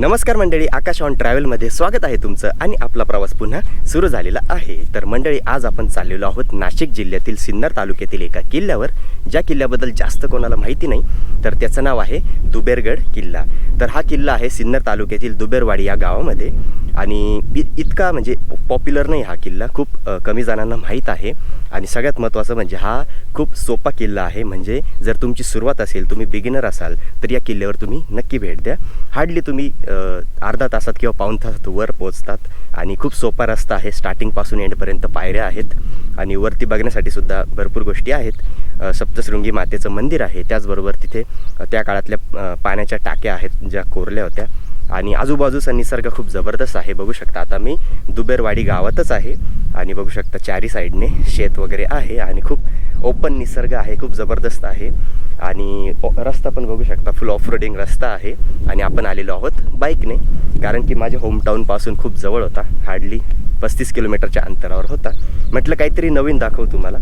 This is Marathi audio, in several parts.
नमस्कार मंडळी आकाश ऑन ट्रॅव्हलमध्ये स्वागत आहे तुमचं आणि आपला प्रवास पुन्हा सुरू झालेला आहे. तर मंडळी आज आपण चाललेलो आहोत नाशिक जिल्ह्यातील सिन्नर तालुक्यातील एका किल्ल्यावर. ज्या किल्ल्याबद्दल जास्त कोणाला माहिती नाही तर त्याचं नाव आहे दुबेरगड किल्ला. तर हा किल्ला आहे सिन्नर तालुक्यातील दुबेरवाडी या गावामध्ये. आणि इ- इतका म्हणजे पॉप्युलर नाही हा किल्ला खूप कमी जणांना माहीत आहे. आणि सगळ्यात महत्त्वाचं म्हणजे हा खूप सोपा किल्ला आहे. म्हणजे जर तुमची सुरुवात असेल तुम्ही बिगिनर असाल तर या किल्ल्यावर तुम्ही नक्की भेट द्या. हार्डली तुम्ही अर्धा तासात किंवा पाऊण तासात वर पोचतात आणि खूप सोपा रस्ता आहे. स्टार्टिंगपासून एंडपर्यंत पायऱ्या आहेत आणि वरती बघण्यासाठी सुद्धा भरपूर गोष्टी आहेत. सप्तशृंगी मातेचं मंदिर आहे. त्याचबरोबर तिथे त्या काळातल्या पाण्याच्या टाक्या आहेत ज्या कोरल्या होत्या. आणि आजूबाजूचा निसर्ग खूप जबरदस्त आहे. बघू शकता आता मी दुबेरवाडी गावातच आहे. आणि बघू शकता चारी साईडने शेत वगैरे आहे आणि खूप ओपन निसर्ग आहे खूप जबरदस्त आहे. आणि रस्ता पण बघू शकता फुल ऑफ रोडिंग रस्ता आहे. आणि आपण आलेलो आहोत बाईकने कारण की माझ्या होमटाऊनपासून खूप जवळ होता. हार्डली पस्तीस किलोमीटरच्या अंतरावर होता. म्हटलं काहीतरी नवीन दाखवू तुम्हाला.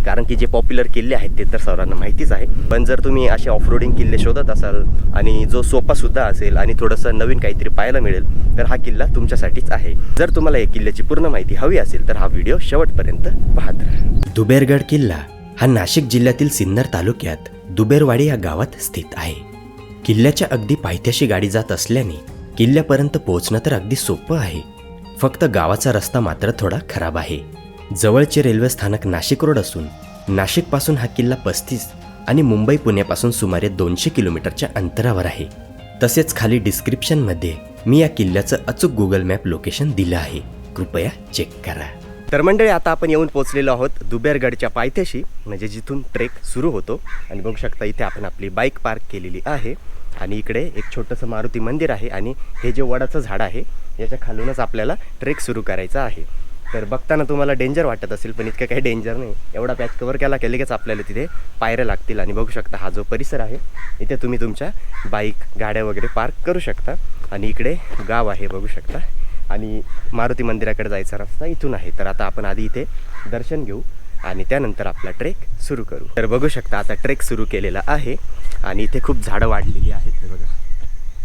कारण की जे पॉप्युलर किल्ले आहेत ते तर सर्वांना माहितीच आहे. पण जर तुम्ही असे ऑफरोडिंग किल्ले शोधत असाल आणि जो सोपासुद्धा असेल आणि थोडंसं नवीन काहीतरी पाहायला मिळेल तर हा किल्ला तुमच्यासाठीच आहे. जर तुम्हाला या किल्ल्याची पूर्ण माहिती हवी असेल तर हा व्हिडिओ शेवटपर्यंत पाहत राहा. दुबेरगड किल्ला हा नाशिक जिल्ह्यातील सिन्नर तालुक्यात दुबेरवाडी या गावात स्थित आहे. किल्ल्याच्या अगदी पायथ्याशी गाडी जात असल्याने किल्ल्यापर्यंत पोहोचणं तर अगदी सोपं आहे. फक्त गावाचा रस्ता मात्र थोडा खराब आहे. जवळचे रेल्वे स्थानक नाशिक रोड असून नाशिकपासून हा किल्ला पस्तीस आणि मुंबई पुण्यापासून सुमारे दोनशे किलोमीटरच्या अंतरावर आहे. तसेच खाली डिस्क्रिप्शनमध्ये मी या किल्ल्याचं अचूक गुगल मॅप लोकेशन दिलं आहे. कृपया चेक करा. तर मंडळी आता आपण येऊन पोहोचलेलो आहोत दुबेरगडच्या पायथ्याशी म्हणजे जिथून ट्रेक सुरू होतो. आणि बघू शकता इथे आपण आपली बाईक पार्क केलेली आहे. आणि इकडे एक छोटंसं मारुती मंदिर आहे. आणि हे जे वडाचं झाड आहे याच्या खालूनच आपल्याला ट्रेक सुरू करायचा आहे. तर बघताना तुम्हाला डेंजर वाटत असेल पण इतकं काही डेंजर नाही. एवढा पॅच कवर केला की लगेच आपल्याला तिथे पायऱ्या लागतील. आणि बघू शकता हा जो परिसर आहे इथे तुम्ही तुमच्या बाईक गाड्या वगैरे पार्क करू शकता. आणि इकडे गाव आहे बघू शकता. आणि मारुती मंदिराकडे जायचा रस्ता इथून आहे. तर आता आपण आधी इथे दर्शन घेऊ आणि त्यानंतर आपला ट्रेक सुरू करू. तर बघू शकता आता ट्रेक सुरू केलेला आहे. आणि इथे खूप झाडं वाढलेली आहेत बघा.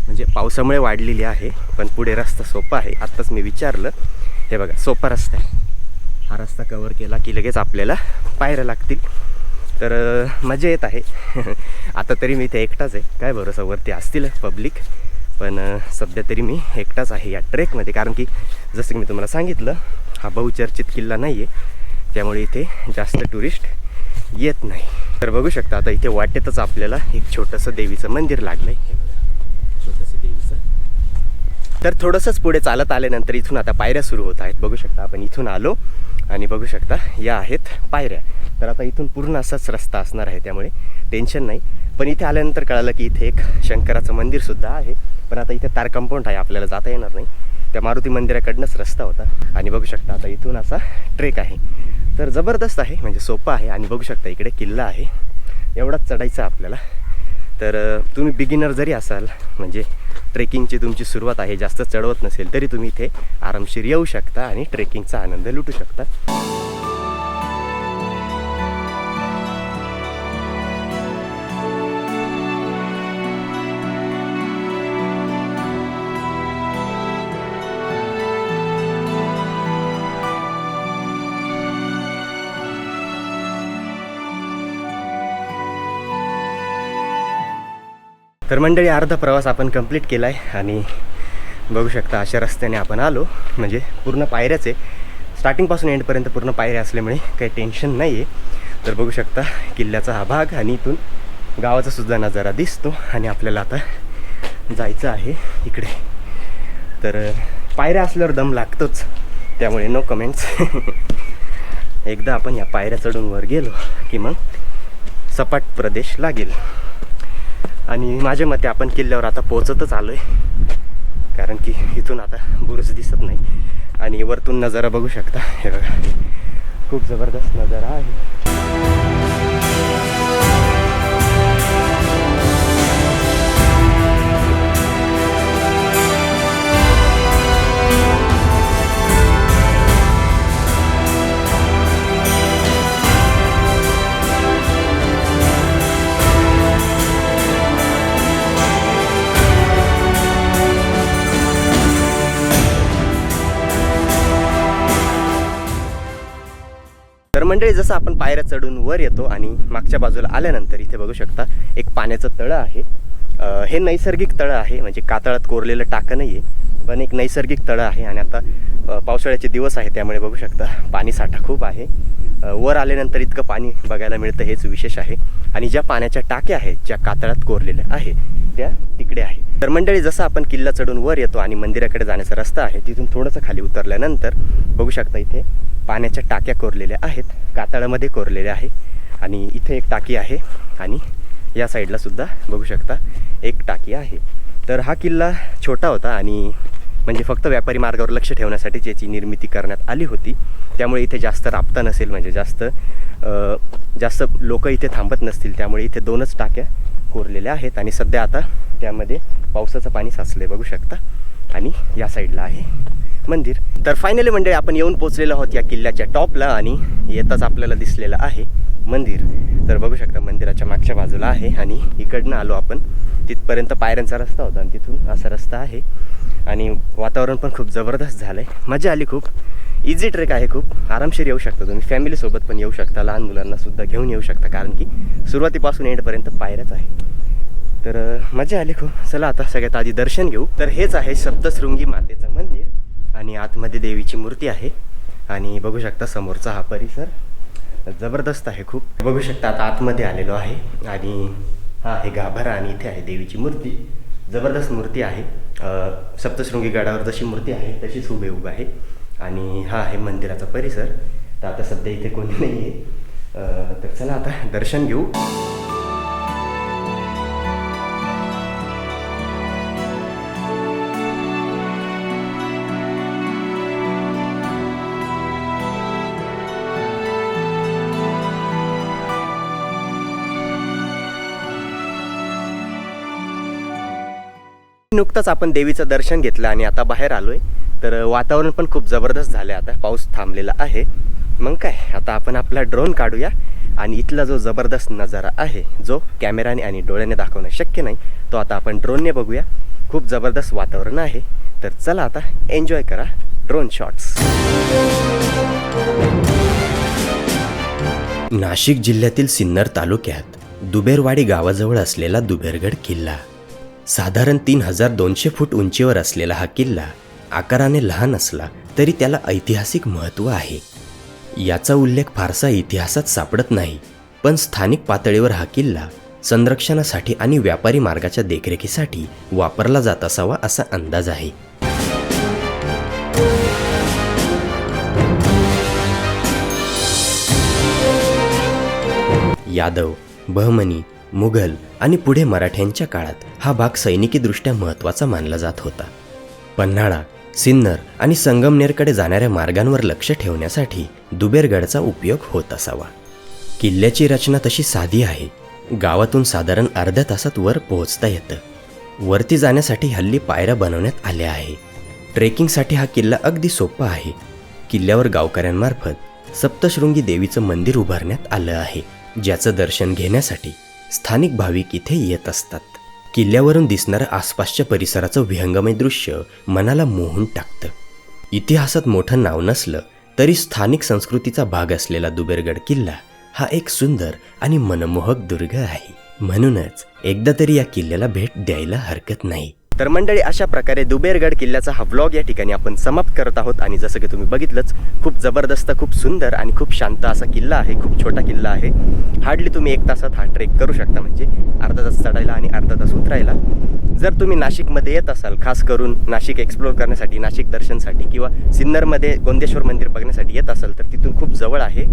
म्हणजे पावसामुळे वाढलेली आहे पण पुढे रस्ता सोपा आहे. आत्ताच मी विचारलं हे बघा सोपा रस्ता आहे. हा रस्ता कवर केला की लगेच आपल्याला पायऱ्या लागतील. तर मजा येत आहे. आता तरी मी इथे एकटाच आहे. काय भरोसा वरती असतील पब्लिक पण सध्या तरी मी एकटाच आहे या ट्रेकमध्ये. कारण की जसं की मी तुम्हाला सांगितलं हा बहुचर्चित किल्ला नाही आहे त्यामुळे इथे जास्त टुरिस्ट येत नाही. तर बघू शकता आता इथे वाटेतच आपल्याला एक छोटंसं देवीचं मंदिर लागलं आहे छोटंसं देवीचं तर थोडंसंच पुढे चालत आल्यानंतर इथून आता पायऱ्या सुरू होत आहेत. बघू शकता आपण इथून आलो आणि बघू शकता या आहेत पायऱ्या. तर आता इथून पूर्ण असाच रस्ता असणार आहे त्यामुळे टेन्शन नाही. पण इथे आल्यानंतर कळालं की इथे एक शंकराचं मंदिरसुद्धा आहे. पण आता इथे तार कंपाऊंड आहे आपल्याला जाता येणार नाही. त्या मारुती मंदिराकडनंच रस्ता होता. आणि बघू शकता आता इथून असा ट्रेक आहे. तर जबरदस्त आहे म्हणजे सोपं आहे. आणि बघू शकता इकडे किल्ला आहे. एवढाच चढायचा आपल्याला. तर तुम्ही बिगिनर जरी असाल म्हणजे ट्रेकिंगची तुमची सुरुवात आहे जास्त चढवत नसेल तरी तुम्ही इथे आरामशीर येऊ शकता आणि ट्रेकिंगचा आनंद लुटू शकता. तर मंडळी अर्धा प्रवास आपण कंप्लीट केला आहे आणि बघू शकता अशा रस्त्याने आपण आलो. म्हणजे पूर्ण पायऱ्याच आहे स्टार्टिंगपासून एंडपर्यंत पूर्ण पायऱ्या असल्यामुळे काही टेन्शन नाही आहे तर बघू शकता किल्ल्याचा हा भाग आणि इथून गावाचा सुद्धा नजारा दिसतो आणि आपल्याला आता जायचं आहे इकडे. तर पायऱ्या असल्यावर दम लागतोच त्यामुळे नो कमेंट्स एकदा आपण या पायऱ्या चढून वर गेलो की मग सपाट प्रदेश लागेल. आणि माझ्या मते आपण किल्ल्यावर आता पोहोचतच आलो आहे कारण की इथून आता बुरुज दिसत नाही. आणि वरतून नजारा बघू शकता. हे बघा. खूप जबरदस्त नजारा आहे. मंडळी जसं आपण पायऱ्या चढून वर येतो आणि मागच्या बाजूला आल्यानंतर इथे बघू शकता एक पाण्याचं तळं आहे. हे नैसर्गिक तळं आहे म्हणजे कातळात कोरलेलं टाकं नाही आहे पण एक नैसर्गिक तळं आहे आणि आता पावसाळ्याचे दिवस आहे त्यामुळे बघू शकता पाणी साठा खूप आहे. वर आल्यानंतर इतकं पाणी बघायला मिळतं हेच विशेष आहे. आणि ज्या पाण्याच्या टाक्या आहेत ज्या कातळात कोरलेल्या आहे त्या तिकडे आहे. तर मंडळी जसं आपण किल्ला चढून वर येतो आणि मंदिराकडे जाण्याचा रस्ता आहे तिथून थोडंसं खाली उतरल्यानंतर बघू शकता इथे पाण्याच्या टाक्या कोरलेल्या आहेत कातळामध्ये कोरलेल्या आहे. आणि इथे एक टाकी आहे आणि या साईडला सुद्धा बघू शकता एक टाकी आहे. तर हा किल्ला छोटा होता आणि म्हणजे फक्त व्यापारी मार्गावर लक्ष ठेवण्यासाठीच याची निर्मिती करण्यात आली होती. त्यामुळे इथे जास्त राबता नसेल म्हणजे जास्त जास्त लोक इथे थांबत नसतील. त्यामुळे इथे दोनच टाक्या कोरलेल्या आहेत आणि सध्या आता त्यामध्ये पावसाचं पाणी साचले बघू शकता. आणि या साईडला आहे मंदिर. तर फायनली मंडळी आपण येऊन पोचलेलो आहोत या किल्ल्याच्या टॉपला आणि येताच आपल्याला दिसलेलं आहे मंदिर. तर बघू शकता मंदिराच्या मागच्या बाजूला आहे आणि इकडनं आलो आपण. तिथपर्यंत पायऱ्यांचा रस्ता होता आणि तिथून असा रस्ता आहे. आणि वातावरण पण खूप जबरदस्त झालं आहे मजा आली खूप. इझी ट्रेक आहे खूप. आरामशीर येऊ शकता तुम्ही. फॅमिलीसोबत पण येऊ शकता. लहान मुलांना सुद्धा घेऊन येऊ शकता. कारण की सुरुवातीपासून एंडपर्यंत पायऱ्याच आहे. तर मजा आली खूप. चला आता सगळ्यात आधी दर्शन घेऊ. तर हेच आहे सप्तशृंगी मातेचं मंदिर. आणि आतमध्ये देवीची मूर्ती आहे. आणि बघू शकता समोरचा हा परिसर. जबरदस्त आहे खूप. बघू शकता आता आतमध्ये आलेलो आहे आणि हा आहे गाभारा आणि इथे आहे देवीची मूर्ती. जबरदस्त मूर्ती आहे. सप्तशृंगी गडावर जशी मूर्ती आहे तशीच हुबेहूब आहे. आणि हा आहे मंदिराचा परिसर. तर आता सध्या इथे कोणी नाही आहे तर चला आता दर्शन घेऊ. नुकतंच आपण देवीचं दर्शन घेतलं आणि आता बाहेर आलोय. तर वातावरण पण खूप जबरदस्त झालं आता. पाऊस थांबलेला आहे. मग काय? आता आपण आपला ड्रोन काढूया. आणि इथला जो जबरदस्त नजारा आहे जो कॅमेराने आणि डोळ्याने दाखवणं शक्य नाही तो आता आपण ड्रोनने बघूया. खूप जबरदस्त वातावरण आहे. तर चला आता एन्जॉय करा ड्रोन शॉट्स. नाशिक जिल्ह्यातील सिन्नर तालुक्यात दुबेरवाडी गावाजवळ असलेला दुबेरगड किल्ला. साधारण तीन हजार दोनशे फूट उंचीवर असलेला हा किल्ला आकाराने लहान असला तरी त्याला ऐतिहासिक महत्त्व आहे. याचा उल्लेख फारसा इतिहासात सापडत नाही पण स्थानिक पातळीवर हा किल्ला संरक्षणासाठी आणि व्यापारी मार्गाच्या देखरेखीसाठी वापरला जात असावा असा अंदाज आहे. यादव बहमनी मुघल आणि पुढे मराठ्यांच्या काळात हा भाग सैनिकीदृष्ट्या महत्त्वाचा मानला जात होता. पन्हाळा सिन्नर आणि संगमनेरकडे जाणाऱ्या मार्गांवर लक्ष ठेवण्यासाठी दुबेरगडचा उपयोग होत असावा. किल्ल्याची रचना तशी साधी आहे. गावातून साधारण अर्ध्या तासात वर पोहोचता येतं. वरती जाण्यासाठी हल्ली पायऱ्या बनवण्यात आल्या आहे. ट्रेकिंगसाठी हा किल्ला अगदी सोपा आहे. किल्ल्यावर गावकऱ्यांमार्फत सप्तशृंगी देवीचं मंदिर उभारण्यात आलं आहे. ज्याचं दर्शन घेण्यासाठी स्थानिक भाविक इथे येत असतात. किल्ल्यावरून दिसणारं आसपासच्या परिसराचं विहंगमय दृश्य मनाला मोहून टाकतं. इतिहासात मोठं नाव नसलं तरी स्थानिक संस्कृतीचा भाग असलेला दुबेरगड किल्ला हा एक सुंदर आणि मनमोहक दुर्ग आहे. म्हणूनच एकदा तरी या किल्ल्याला भेट द्यायला हरकत नाही. तर मंडळी अशा प्रकारे दुबेरगड किल्ल्याचा हा व्लॉग या ठिकाणी आपण समाप्त करत आहोत. आणि जसं की तुम्ही बघितलंच खूप जबरदस्त खूप सुंदर आणि खूप शांत असा किल्ला आहे खूप छोटा किल्ला आहे. हार्डली तुम्ही एक तासात हा ट्रेक करू शकता म्हणजे अर्धा तास चढायला आणि अर्धा तास उतरायला. जर तुम्ही नाशिकमध्ये येत असाल खास करून नाशिक एक्सप्लोर करण्यासाठी नाशिक दर्शनसाठी किंवा सिन्नरमध्ये गोंदेश्वर मंदिर बघण्यासाठी येत असाल तर तिथून खूप जवळ आहे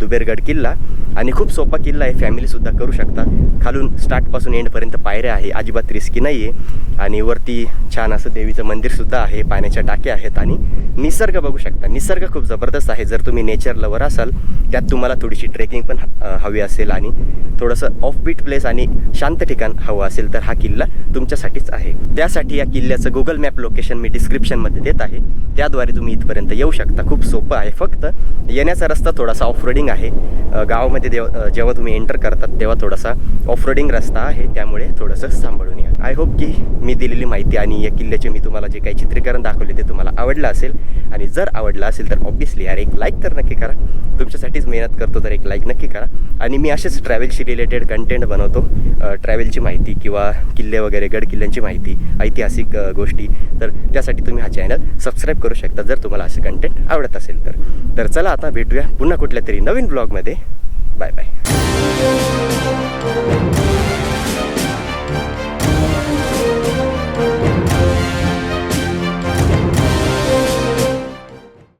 दुबेरगड किल्ला. आणि खूप सोपा किल्ला आहे फॅमिलीसुद्धा करू शकता. खालून स्टार्टपासून एंडपर्यंत पायऱ्या आहे अजिबात रिस्की नाही आहे आणि आणि वरती छान असं देवीचं मंदिरसुद्धा आहे पाण्याच्या टाक्या आहेत आणि निसर्ग बघू शकता. निसर्ग खूप जबरदस्त आहे. जर तुम्ही नेचर लवर असाल त्यात तुम्हाला थोडीशी ट्रेकिंग पण हवी असेल आणि थोडंसं ऑफबीट प्लेस आणि शांत ठिकाण हवं असेल तर हा किल्ला तुमच्यासाठीच आहे. त्यासाठी या किल्ल्याचं गुगल मॅप लोकेशन मी डिस्क्रिप्शनमध्ये देत आहे. त्याद्वारे तुम्ही इथपर्यंत येऊ शकता. खूप सोपं आहे. फक्त येण्याचा रस्ता थोडासा ऑफ रोडिंग आहे गावामध्ये देव जेव्हा तुम्ही एंटर करतात तेव्हा थोडासा ऑफ रोडिंग रस्ता आहे. त्यामुळे थोडंसं सांभाळून या. आय होप की मी दिलेली माहिती आणि या किल्ल्याचे मी तुम्हाला जे काही चित्रीकरण दाखवले ते तुम्हाला आवडलं असेल. आणि जर आवडलं असेल तर ऑब्विसली यार एक लाईक तर नक्की करा. तुमच्यासाठीच मेहनत करतो तर एक लाईक नक्की करा. आणि मी असेच ट्रॅव्हलशी रिलेटेड कंटेंट बनवतो. ट्रॅव्हलची माहिती किंवा किल्ले वगैरे गड किल्ल्यांची माहिती ऐतिहासिक गोष्टी. तर त्यासाठी तुम्ही हा चॅनल सबस्क्राईब करू शकता जर तुम्हाला असे कंटेंट आवडत असेल तर. तर चला आता भेटूया पुन्हा कुठल्या तरी नवीन ब्लॉगमध्ये बाय बाय